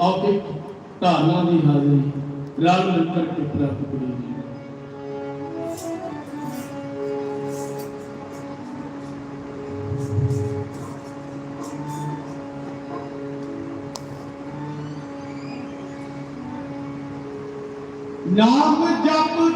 ਔਤੇ ਧਾਰਨਾ ਦੀ ਹਾਜ਼ਰੀ ਰਲ ਮਿਲ ਕੇ ਪ੍ਰਾਪਤ ਕਰੀ ਜੀ ਨਾਮ ਜਪ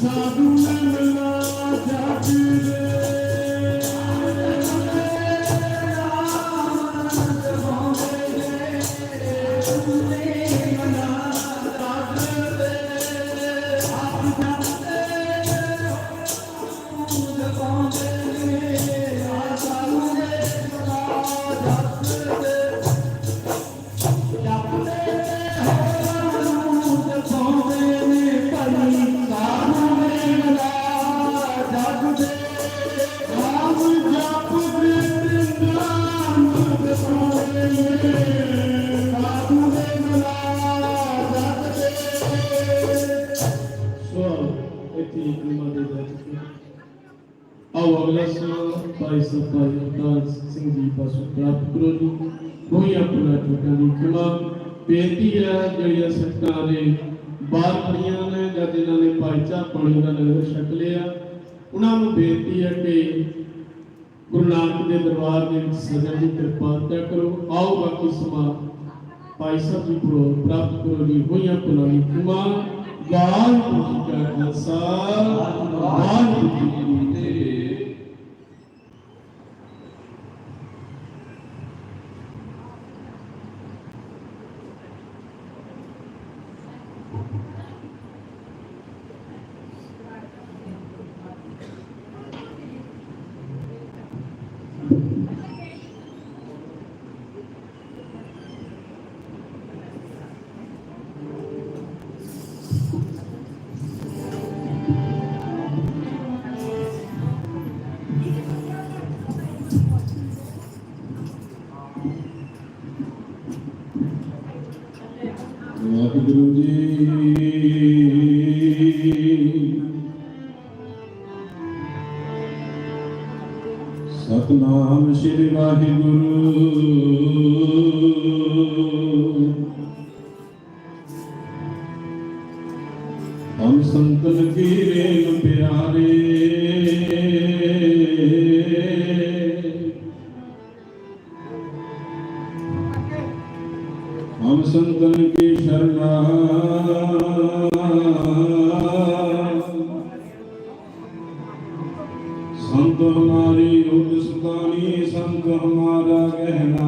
Sadu ਪਾਸੋਂ ਪ੍ਰਾਪਤ ਕਰੋ ਜੀ ਕੋਈ ਆਪਣਾ ਚੁੱਕਾਂ ਦੀ ਖਿਮਾ ਬੇਨਤੀ ਹੈ ਜਿਹੜੀਆਂ ਸੱਤਾਂ ਦੇ ਬਾਹਰ ਖੜੀਆਂ ਨੇ ਜਾਂ ਜਿਨ੍ਹਾਂ ਨੇ ਭਾਈਚਾਰ ਪਾਣੀ ਦਾ ਲੰਗਰ ਛਕ ਲਿਆ ਉਹਨਾਂ ਨੂੰ ਬੇਨਤੀ ਹੈ ਕਿ ਗੁਰੂ ਨਾਨਕ ਦੇ ਦਰਬਾਰ ਦੇ ਵਿੱਚ ਸਜਣ ਦੀ ਕਿਰਪਾ ਤੈ ਕਰੋ ਆਓ ਬਾਕੀ ਸਮਾਂ ਭਾਈ ਸਾਹਿਬ ਜੀ ਕੋਲੋਂ ਪ੍ਰਾਪਤ ਕਰੋ ਜੀ ਹੋਈਆਂ ਪੁਨਾਨੀ ਕੁਮਾ ਵਾਹਿਗੁਰੂ ਜੀ ਕਾ ਖਾਲਸਾ ਵਾਹਿਗੁਰੂ ਵਾਹਿਗੁਰੂ ਜੀ। ਸਤਨਾਮ ਸ੍ਰੀ ਵਾਹਿਗੁਰੂ। ਹਮ ਸੰਤਨ ਵੀਰੇ ਪਿਆਰੇ। ਹਮ ਸੰਤਨ हमारी रुद सुदानी संत हमारा गहना